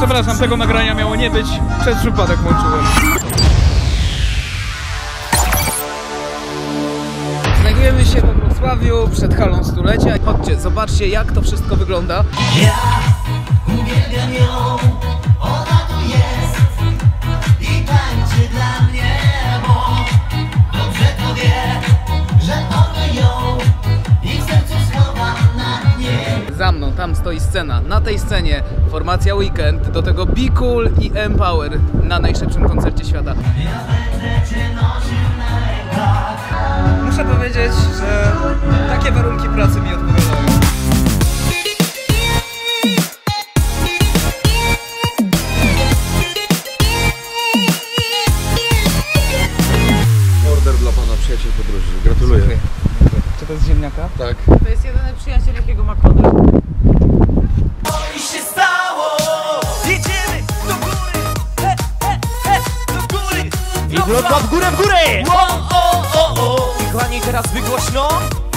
Przepraszam, tego nagrania miało nie być. Przez przypadek włączyłem. Znajdujemy się we Wrocławiu przed halą stulecia. Chodźcie, zobaczcie jak to wszystko wygląda. Ja uwielbiam ją, tam stoi scena. Na tej scenie formacja Weekend, do tego Be Cool i Empower na najszybszym koncercie świata. Muszę powiedzieć, że takie warunki pracy mi odpowiadają. Order dla pana przyjaciel podróży. Gratuluję. To jest ziemniaka? Tak. To jest jedyny przyjaciel, jakiego ma kodek. I się stało, jedziemy do góry, he, he, he, do góry. I Wrocław w górę, w górę! O, o, o, o, I kochani, teraz wygłośno.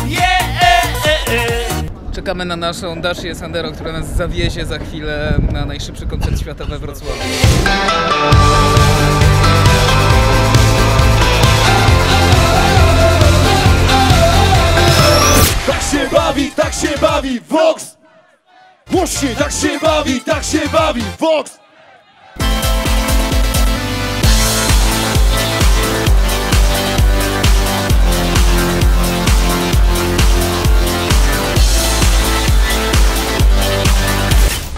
je, e, e, e. Czekamy na naszą Dashię Sandero, która nas zawiezie za chwilę na najszybszy koncert świata we Wrocławiu. Się bawi, tak się bawi, Vox! Głośniej, tak się bawi, tak się bawi, Vox!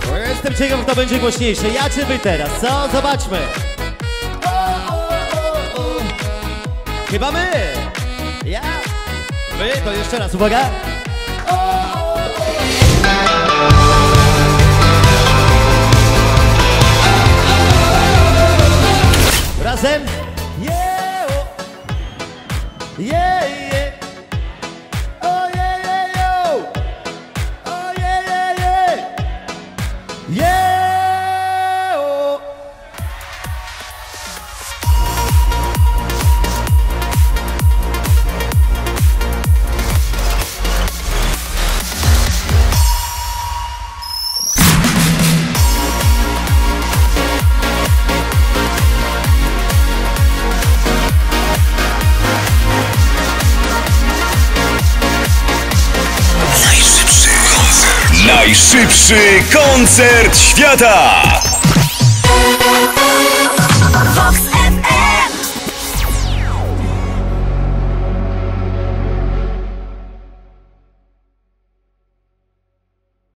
No, Jestem ciekaw, kto będzie głośniejszy. Ja czy wy teraz, co? Zobaczmy. Chyba my. Ja. Wy, to jeszcze raz, uwaga. Oh. Najszybszy koncert świata!